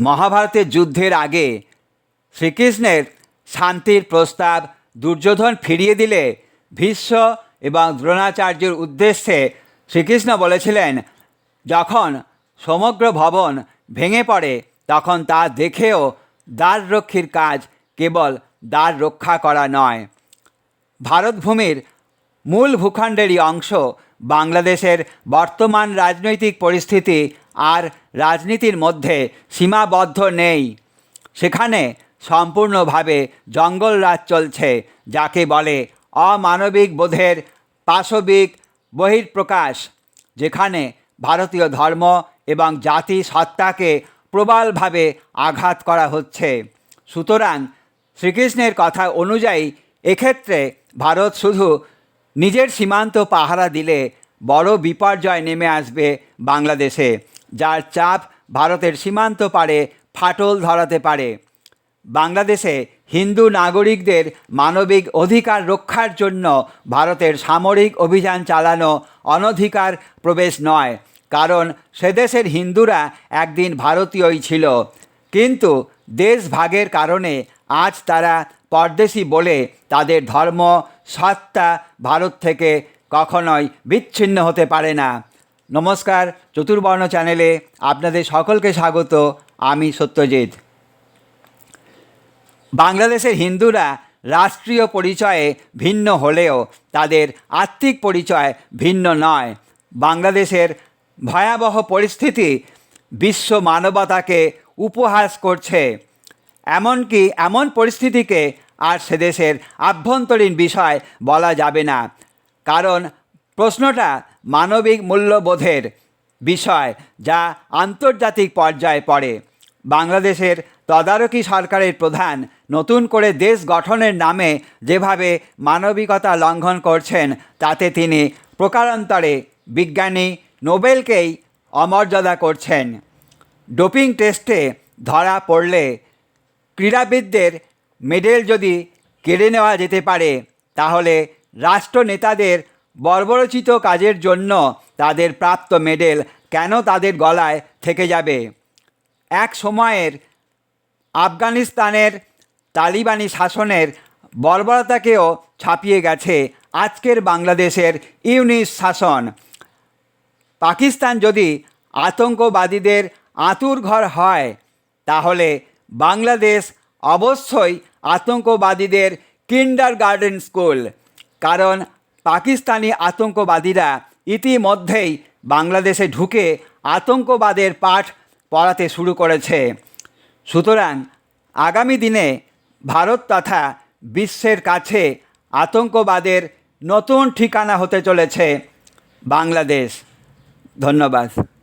মহাভারতের যুদ্ধের আগে শ্রীকৃষ্ণের শান্তির প্রস্তাব দুর্যোধন ফিরিয়ে দিলে ভীষ্ম এবং দ্রোণাচার্যের উদ্দেশ্যে শ্রীকৃষ্ণ বলেছিলেন, যখন সমগ্র ভবন ভেঙে পড়ে, তখন তা দেখেও দ্বাররক্ষীর কাজ কেবল দ্বার রক্ষা করা নয়। ভারতভূমির মূল ভূখণ্ডেরই অংশ বাংলাদেশের বর্তমান রাজনৈতিক পরিস্থিতি আর রাজনীতির মধ্যে সীমাবদ্ধ নেই। সেখানে সম্পূর্ণভাবে জঙ্গলরাজ চলছে, যাকে বলে অমানবিক বোধের পাশবিক বহির্প্রকাশ যেখানে ভারতীয় ধর্ম এবং জাতি সত্তাকে প্রবলভাবে আঘাত করা হচ্ছে। সুতরাং শ্রীকৃষ্ণের কথা অনুযায়ী এক্ষেত্রে ভারত শুধু নিজের সীমান্ত পাহারা দিলে বড় বিপর্যয় নেমে আসবে বাংলাদেশে, যার চাপ ভারতের সীমান্ত পারে ফাটল ধরাতে পারে। বাংলাদেশে হিন্দু নাগরিকদের মানবিক অধিকার রক্ষার জন্য ভারতের সামরিক অভিযান চালানো অনধিকার প্রবেশ নয়, কারণ সেদেশের হিন্দুরা একদিন ভারতীয়ই ছিল। কিন্তু দেশ ভাগের কারণে আজ তারা পরদেশি বলে তাদের ধর্ম, সত্তা ভারত থেকে কখনোই বিচ্ছিন্ন হতে পারে না। নমস্কার, চতুর্বর্ণ চ্যানেলে আপনাদের সকলকে স্বাগত, আমি সত্যজিৎ। বাংলাদেশের হিন্দুরা রাষ্ট্রীয় পরিচয়ে ভিন্ন হলেও তাদের আত্মিক পরিচয় ভিন্ন নয়। বাংলাদেশের ভয়াবহ পরিস্থিতি বিশ্ব মানবতাকে উপহাস করছে। এমনকি এমন পরিস্থিতিকে আর সেদেশের আভ্যন্তরীণ বিষয় বলা যাবে না। কারণ প্রশ্নটা মানবিক মূল্যবোধের বিষয় যা আন্তর্জাতিক পর্যায়ে পড়ে। বাংলাদেশের তদারকি সরকারের প্রধান নতুন করে দেশ গঠনের নামে যেভাবে মানবিকতা লঙ্ঘন করছেন, তাতে তিনি প্রকারান্তরে বিজ্ঞানী নোবেলকেই অমর্যাদা করছেন। ডোপিং টেস্টে ধরা পড়লে ক্রীড়াবিদদের মেডেল যদি কেড়ে নেওয়া যেতে পারে, তাহলে রাষ্ট্রনেতাদের বর্বরচিত কাজের জন্য তাদের প্রাপ্ত মেডেল কেন তাদের গলায় থেকে যাবে? এক সময়ের আফগানিস্তানের তালিবানি শাসনের বর্বরতাকেও ছাপিয়ে গেছে আজকের বাংলাদেশের ইউনিস শাসন। পাকিস্তান যদি আতঙ্কবাদীদের আঁতুর ঘর হয়, তাহলে বাংলাদেশ অবশ্যই আতঙ্কবাদীদের কিন্ডার গার্ডেন স্কুল কারণ পাকিস্তানি আতঙ্কবাদীরা ইতিমধ্যেই বাংলাদেশে ঢুকে আতঙ্কবাদের পাঠ পড়াতে শুরু করেছে। সুতরাং আগামী দিনে ভারত তথা বিশ্বের কাছে আতঙ্কবাদের নতুন ঠিকানা হতে চলেছে বাংলাদেশ। ধন্যবাদ।